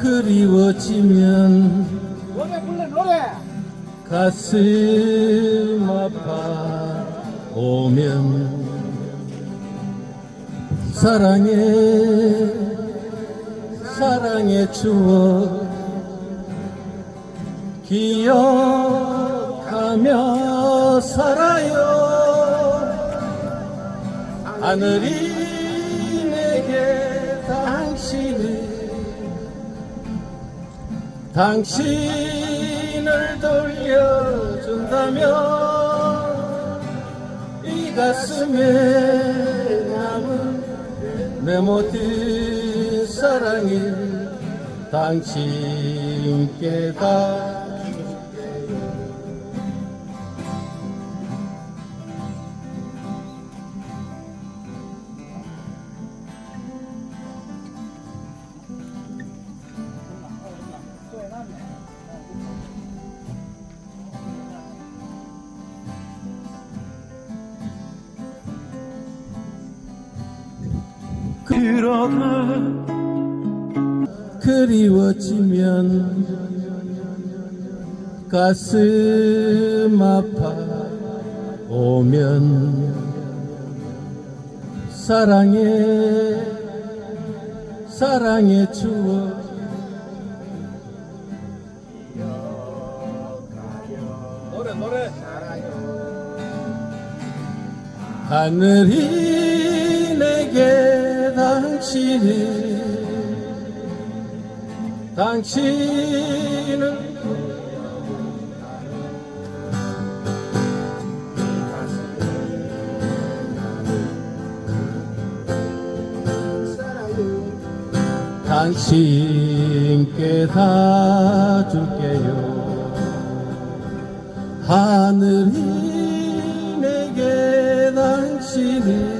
그리워지면 노래 불러 노래. 가슴 아파 오면 사랑해 사랑의 추억 기억하며 살아요. 하늘이 당신을 돌려준다면 이 가슴에 남은 내 모든 사랑이 당신께 다 그러다 그리워지면 가슴 아파 오면 사랑해 사랑의 추억 노래 노래. 하늘이 당신을 당신을 당신께 다 줄게요. 하늘이 내게 당신을